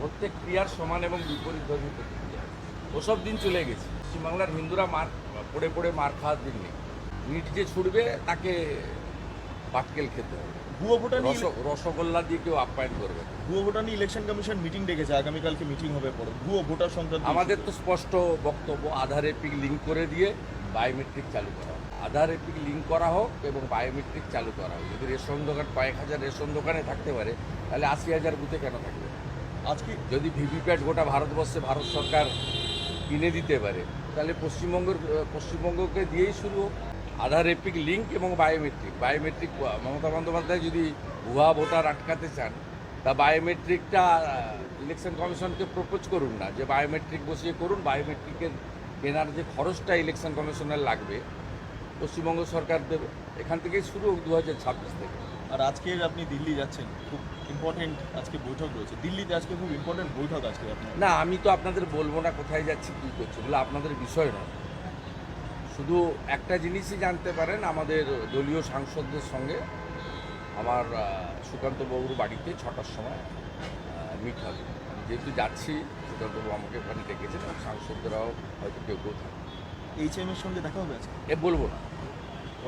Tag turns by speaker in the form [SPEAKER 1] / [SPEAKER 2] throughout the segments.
[SPEAKER 1] প্রত্যেক ক্রিয়ার সমান এবং বিপরীত ধর্মী প্রতিক্রিয়া। ওসব দিন চলে গেছে। পশ্চিমবাংলার হিন্দুরা মার পড়ে পড়ে মার খাওয়ার দিন নেই। ইট যে ছুটবে তাকে পাটকেল খেতে হবে।
[SPEAKER 2] ভুয়ো ভোটার
[SPEAKER 1] রসগোল্লা দিয়ে কেউ আপ্যায়ন করবে।
[SPEAKER 2] ভুয়ো ভোটার নিয়ে ইলেকশন কমিশন মিটিং ডেকেছে। আগামীকালকে মিটিং হবে পরে। ভুয়ো ভোটার সংক্রান্ত
[SPEAKER 1] আমাদের তো স্পষ্ট বক্তব্য আধার এপিক লিঙ্ক করে দিয়ে বায়োমেট্রিক চালু করা হোক। আধার এপিক লিঙ্ক করা হোক এবং বায়োমেট্রিক চালু করা হোক। যদি রেশন দোকান কয়েক হাজার রেশন দোকানে থাকতে পারে তাহলে আশি হাজার বুথে কেন থাকবে?
[SPEAKER 2] আজকে
[SPEAKER 1] যদি ভিভিপ্যাট গোটা ভারতবর্ষে ভারত সরকার কিনে দিতে পারে, তাহলে পশ্চিমবঙ্গের, পশ্চিমবঙ্গকে দিয়েই শুরু হোক। আধার এপিক লিঙ্ক এবং বায়োমেট্রিক বায়োমেট্রিক মমতা বন্দ্যোপাধ্যায় যদি ভুয়া ভোটার আটকাতে চান, তা বায়োমেট্রিকটা ইলেকশন কমিশনকে প্রপোজ করুন না। যে বায়োমেট্রিক বসিয়ে করুন বায়োমেট্রিকের কেনার যে খরচটা ইলেকশন কমিশনের লাগবে পশ্চিমবঙ্গ সরকার দেবে। এখান থেকেই শুরু হোক দু হাজার ছাব্বিশ থেকে।
[SPEAKER 2] আর আজকে আপনি দিল্লি যাচ্ছেন খুব ইম্পর্টেন্ট আজকে বৈঠক রয়েছে। দিল্লিতে আজকে খুব ইম্পর্টেন্ট বৈঠক আজকে
[SPEAKER 1] না আমি তো আপনাদের বলব না কোথায় যাচ্ছি কী করছি বলে আপনাদের বিষয় নয়। শুধু একটা জিনিসই জানতে পারেন আমাদের দলীয় সাংসদদের সঙ্গে আমার আহ, সুকান্ত বাবুর বাড়িতে ছটার সময় মিট হবে। আমি যেহেতু যাচ্ছি সুকান্তবাবু আমাকে ওখানে ডেকেছেন সাংসদরাও হয়তো কেউ কেউ থাকবে।
[SPEAKER 2] এইচ এম এর সঙ্গে দেখা হবে আজকে?
[SPEAKER 1] এ বলব না।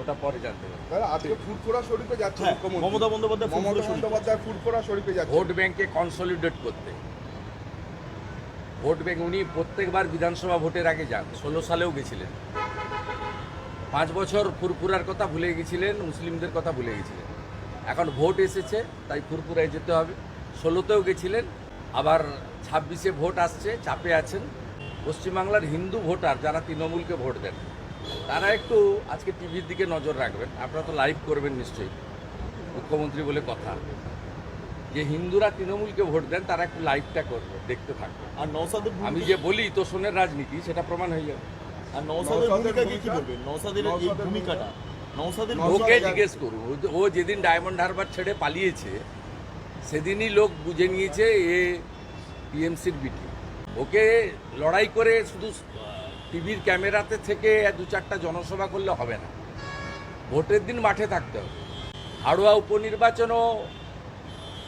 [SPEAKER 1] ওটা পরে জানতে পারব।
[SPEAKER 3] দাদা আজকে ফুরফুরা শরীফে যাচ্ছে
[SPEAKER 2] হ্যাঁ,
[SPEAKER 3] মুখ্যমন্ত্রী।
[SPEAKER 2] মমতা বন্দ্যোপাধ্যায় ফুরফুরা
[SPEAKER 3] মমতা
[SPEAKER 2] শরীফে।
[SPEAKER 3] বন্দ্যোপাধ্যায় ফুরফুরা শরীফে যাচ্ছে।
[SPEAKER 1] ভোট ব্যাংকে কনসলিডেট করতে। ভোট ব্যাংক উনি প্রত্যেকবার বিধানসভা ভোটের আগে যান। ষোলো সালেও গেছিলেন। পাঁচ বছর ফুরফুরার কথা ভুলে গেছিলেন মুসলিমদের কথা ভুলে গেছিলেন। এখন ভোট এসেছে তাই ফুরফুরায় যেতে হবে। ষোলোতেও গেছিলেন আবার ছাব্বিশে ভোট আসছে চাপে আছেন। পশ্চিমবাংলার হিন্দু ভোটার যারা তৃণমূলকে ভোট দেন তারা একটু আজকে টিভির দিকে নজর রাখবেন। আপনারা তো লাইভ করবেন নিশ্চয়ই মুখ্যমন্ত্রী বলে কথা। যে হিন্দুরা তৃণমূলকে ভোট দেন তারা একটু লাইভটা করবে দেখতে থাকবে।
[SPEAKER 2] আর নওসাদের
[SPEAKER 1] আমি যে বলি তোষণের রাজনীতি সেটা প্রমাণ হয়ে যাবে।
[SPEAKER 2] আর ভূমিকা কি কি বলবেন? এই ভূমিকাটা?
[SPEAKER 3] নওশাদ-
[SPEAKER 1] ওকে জিজ্ঞেস করুন ও- যেদিন ডায়মন্ড হারবার ছেড়ে পালিয়েছে সেদিনই লোক বুঝে নিয়েছে এ টিএমসির বিটি ওকে লড়াই করে শুধু টিভির ক্যামেরাতে থেকে দু চারটা জনসভা করলে হবে না। ভোটের দিন মাঠে থাকতে হবে। হাড়োয়া উপনির্বাচনও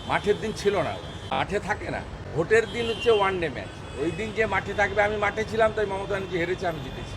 [SPEAKER 1] মাঠের দিন ছিল না। মাঠে থাকে না। ভোটের দিন হচ্ছে ওয়ান ডে ম্যাচ ওই দিন যে মাঠে থাকবে, আমি মাঠে ছিলাম, তাই মমতা ব্যানার্জি হেরেছে, আমি জিতেছি।